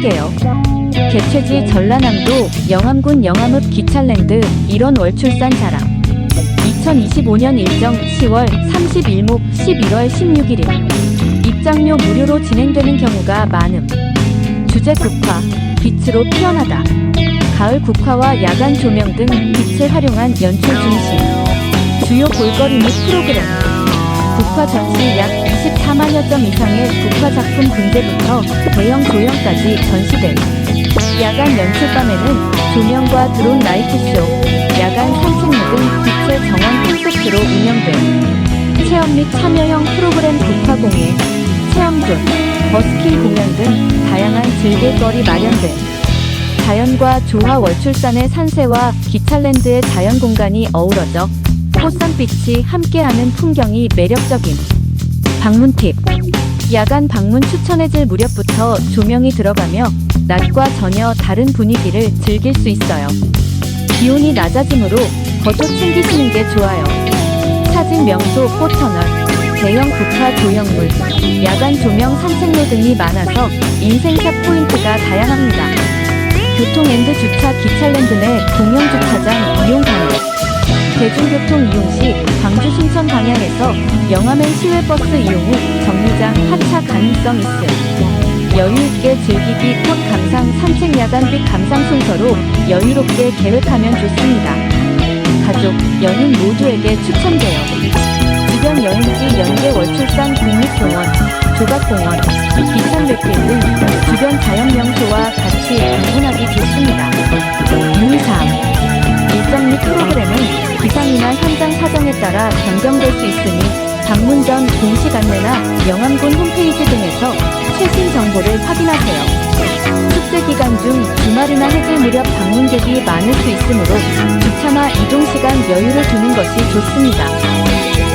주최지 전라남도 영암군 영암읍 기찰랜드 일원 월출산 자랑. 2025년 일정 10월 31목 11월 16일 입장료 무료로 진행되는 경우가 많음. 주제 국화 빛으로 피어나다. 가을 국화와 야간 조명 등 빛을 활용한 연출 중심. 주요 볼거리 및 프로그램. 국화 전시 약 24만여 점 이상의 국화 작품 분재부터 대형 조형까지 전시됨. 야간 연출밤에는 조명과 드론 라이트쇼, 야간 산책로 등 빛의 정원 콘셉트로 운영됨. 체험 및 참여형 프로그램 국화 공예, 체험존, 버스킹 공연 등 다양한 즐길거리 마련됨. 자연과 조화 월출산의 산세와 기찰랜드의 자연 공간이 어우러져 꽃산빛이 함께하는 풍경이 매력적임. 방문 팁. 야간 방문 추천해질 무렵부터 조명이 들어가며 낮과 전혀 다른 분위기를 즐길 수 있어요. 기온이 낮아지므로 겉옷 챙기시는 게 좋아요. 사진 명소 꽃터널, 대형 국화 조형물, 야간 조명 산책로 등이 많아서 인생샷 포인트가 다양합니다. 교통엔드 주차 기찰랜드 내 공영 주차장 이용 가능. 대중교통 이용 시 광주 순천 방향에서 영암행 시외버스 이용 후 정류장 하차 가능성 있음. 여유 있게 즐기기 pod 감상 산책 야간 빛 감상 순서로 여유롭게 계획하면 좋습니다. 가족, 연인 모두에게 추천돼요. 주변 여행지 연계 월출산 국립공원, 조각공원, 기천백길 등 주변 자연 명소와 같이 방문하기 좋습니다. 유의사항 일정 및 프로그램은 기상이나 현장 사정에 따라 변경될 수 있으니 방문 전 공식 안내나 영암군 홈페이지 등에서 최신 정보를 확인하세요. 축제 기간 중 주말이나 해질 무렵 방문객이 많을 수 있으므로 주차나 이동 시간 여유를 두는 것이 좋습니다.